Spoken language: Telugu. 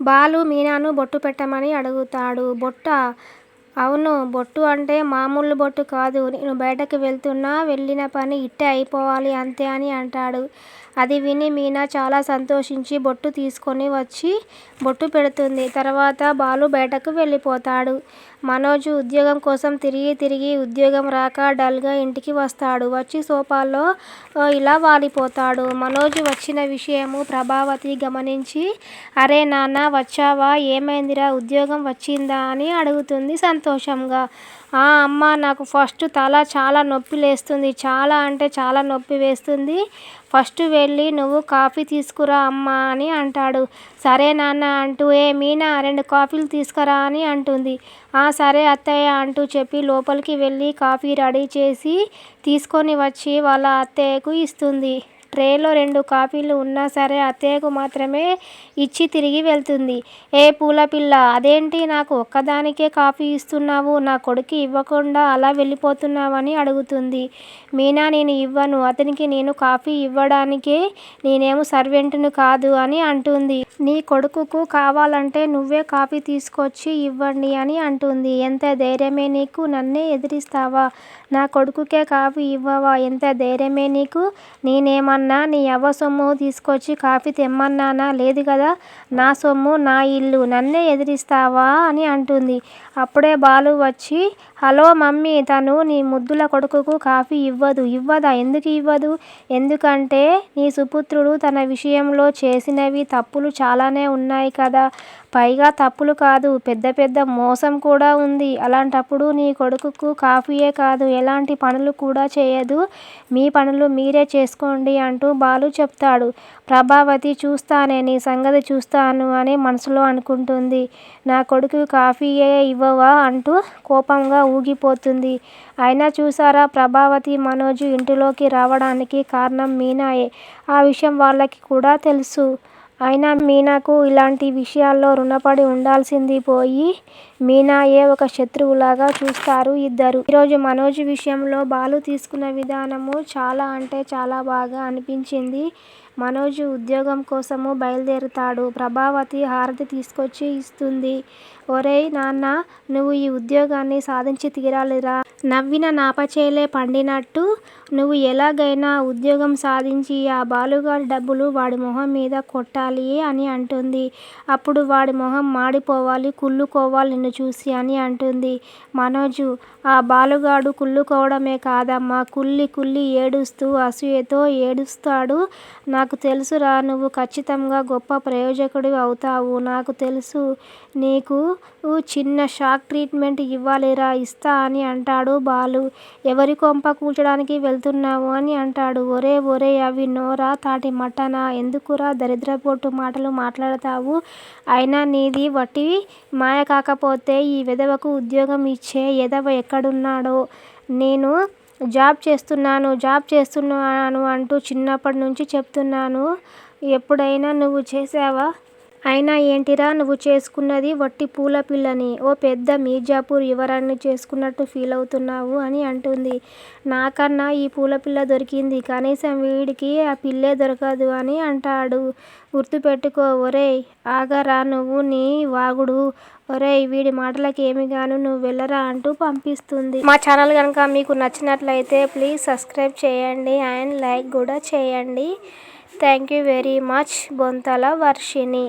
బాలు మీనాను బొట్టు పెట్టమని అడుగుతాడు. బొట్ట అవును బొట్టు అంటే మామూలు బొట్టు కాదు. నేను బయటకు వెళ్తున్నా వెళ్ళిన పని ఇట్టే అయిపోవాలి అంతే అని అంటాడు. అది విని మీనా చాలా సంతోషించి బొట్టు తీసుకొని వచ్చి బొట్టు పెడుతుంది. తర్వాత బాలు బయటకు వెళ్ళిపోతాడు. మనోజు ఉద్యోగం కోసం తిరిగి తిరిగి ఉద్యోగం రాక డల్గా ఇంటికి వస్తాడు. వచ్చి సోఫాలో ఇలా వాలిపోతాడు. మనోజు వచ్చిన విషయము ప్రభావతి గమనించి అరే నాన్న వచ్చావా? ఏమైందిరా ఉద్యోగం వచ్చిందా? అని అడుగుతుంది సంతోషంగా. ఆ అమ్మ నాకు ఫస్ట్ తల చాలా నొప్పి లేస్తుంది. చాలా అంటే చాలా నొప్పి వేస్తుంది. ఫస్ట్ వెళ్ళి నువ్వు కాఫీ తీసుకురా అమ్మ అని అంటాడు. సరే నాన్న అంటూ ఏ మీనా రెండు కాఫీలు తీసుకురా అని అంటుంది. ఆ సరే అత్తయ్య అంటూ చెప్పి లోపలికి వెళ్ళి కాఫీ రెడీ చేసి తీసుకొని వచ్చి వాళ్ళ అత్తయ్యకు ఇస్తుంది. ట్రేలో రెండు కాఫీలు ఉన్నా సరే అత్తయ్యకు మాత్రమే ఇచ్చి తిరిగి వెళ్తుంది. ఏ పూలపిల్లా అదేంటి నాకు ఒక్కదానికే కాఫీ ఇస్తున్నావు నా కొడుకు ఇవ్వకుండా అలా వెళ్ళిపోతున్నావని అడుగుతుంది. మీనా నేను ఇవ్వను అతనికి నేను కాఫీ ఇవ్వడానికే నేనేమో సర్వెంట్ను కాదు అని అంటుంది. నీ కొడుకుకు కావాలంటే నువ్వే కాఫీ తీసుకొచ్చి ఇవ్వండి అని అంటుంది. ఎంత ధైర్యమే నీకు నన్నే ఎదిరిస్తావా? నా కొడుకుకే కాఫీ ఇవ్వవా? ఎంత ధైర్యమే నీకు? నేనేమన్నా నీ అవ్వ సొమ్ము తీసుకొచ్చి కాఫీ తెమ్మన్నానా? లేదు కదా? నా సొమ్ము నా ఇల్లు నన్నే ఎదిరిస్తావా? అని అంటుంది. అప్పుడే బాలు వచ్చి హలో మమ్మీ తను నీ ముద్దుల కొడుకుకు కాఫీ ఇవ్వదు. ఇవ్వదా? ఎందుకు ఇవ్వదు? ఎందుకంటే నీ సుపుత్రుడు తన విషయంలో చేసినవి తప్పులు చాలానే ఉన్నాయి కదా! పైగా తప్పులు కాదు పెద్ద పెద్ద మోసం కూడా ఉంది. అలాంటప్పుడు నీ కొడుకుకు కాఫీయే కాదు ఎలాంటి పనులు కూడా చేయదు. మీ పనులు మీరే చేసుకోండి అంటూ అంటూ బాలు చెప్తాడు. ప్రభావతి చూస్తానే నీ సంగతి చూస్తాను అని మనసులో అనుకుంటుంది. నా కొడుకుకి కాఫీయే ఇవ్వవా? అంటూ కోపంగా ఊగిపోతుంది. అయినా చూశారా ప్రభావతి మనోజ్ ఇంటిలోకి రావడానికి కారణం మీనాయే ఆ విషయం వాళ్ళకి కూడా తెలుసు. అయినా మీనాకు ఇలాంటి విషయాల్లో రుణపడి ఉండాల్సింది పోయి మీనాయే ఒక శత్రువులాగా చూస్తారు ఇద్దరూ. ఈరోజు మనోజ్ విషయంలో బాలు తీసుకున్న విధానం చాలా అంటే చాలా బాగా అనిపించింది. మనోజ్ ఉద్యోగం కోసము బయలుదేరుతాడు ప్రభావతి హారతి తీసుకొచ్చి ఇస్తుంది. ఒరేయ్ నాన్నా నువ్వు ఈ ఉద్యోగాన్ని సాధించి తీరాలిరా. నవ్విన నాపచేలే పండినట్టు నువ్వు ఎలాగైనా ఉద్యోగం సాధించి ఆ బాలుగాడి డబ్బులు వాడి మొహం మీద కొట్టాలి అని అంటుంది. అప్పుడు వాడి మొహం మాడిపోవాలి కుళ్ళుకోవాలి నిన్ను చూసి అని అంటుంది. మనోజు ఆ బాలుగాడు కుళ్ళుకోవడమే కాదమ్మా కుళ్ళి కుళ్ళి ఏడుస్తూ అసూయతో ఏడుస్తాడు. నా నాకు తెలుసురా నువ్వు ఖచ్చితంగా గొప్ప ప్రయోజకుడివి అవుతావు. నాకు తెలుసు నీకు చిన్న షాక్ ట్రీట్మెంట్ ఇవ్వాలిరా ఇస్తా అని అంటాడు బాలు. ఎవరి కొంప కూల్చడానికి వెళ్తున్నావు? అని అంటాడు. ఒరే ఒరే అవి నోరా తాటి మటనా ఎందుకురా దరిద్రపోటు మాటలు మాట్లాడతావు? అయినా నీది వట్టి మాయ కాకపోతే ఈ విధవకు ఉద్యోగం ఇచ్చే ఎదవ ఎక్కడున్నాడో? నేను జాబ్ చేస్తున్నాను జాబ్ చేస్తున్నాను అంటూ చిన్నప్పటి నుంచి చెప్తున్నాను. ఎప్పుడైనా నువ్వు చేసావా అయినా ఏంటిరా నువ్వు చేసుకున్నది వట్టి పూలపిల్లని ఓ పెద్ద మీర్జాపూర్ యువరాణిని చేసుకున్నట్టు ఫీల్ అవుతున్నావు అని అంటుంది. నాకన్నా ఈ పూలపిల్ల దొరికింది. కనీసం వీడికి ఆ పిల్లే దొరకదు అని అంటాడు. గుర్తుపెట్టుకో ఒరేయ్ ఆగరా నువ్వు నీ వాగుడు. ఒరేయ్ వీడి మాటలకి ఏమి గాను నువ్వు వెళ్ళరా అంటూ పంపిస్తుంది. మా ఛానల్ కనుక మీకు నచ్చినట్లయితే ప్లీజ్ సబ్స్క్రైబ్ చేయండి అండ్ లైక్ కూడా చేయండి. Thank you very much Bonthala Varshini.